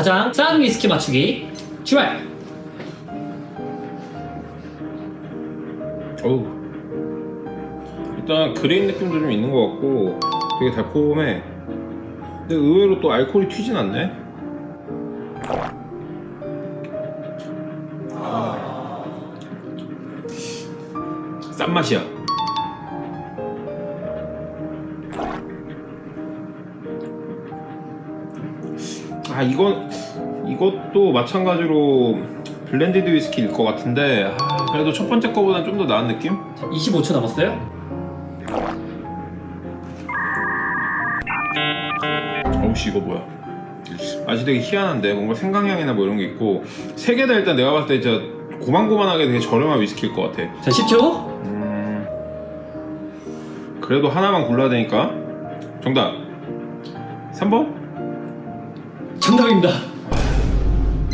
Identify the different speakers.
Speaker 1: 가장 싼 위스키 맞추기 출발!
Speaker 2: 어우. 일단 그레인 느낌도 좀 있는 것 같고 되게 달콤해. 근데 의외로 또 알코올이 튀진 않네. 싼 맛이야. 아 이건 이것도 마찬가지로 블렌디드 위스키일 것 같은데 아, 그래도 첫 번째 거보다는 좀 더 나은 느낌?
Speaker 1: 자, 25초 남았어요.
Speaker 2: 어우씨 이거 뭐야 맛이 되게 희한한데 뭔가 생강향이나 뭐 이런 게 있고 세 개 다 일단 내가 봤을 때 진짜 고만고만하게 되게 저렴한 위스키일 것 같아
Speaker 1: 자, 10초.
Speaker 2: 음... 그래도 하나만 골라야 되니까 정답 3번?
Speaker 1: 정답입니다.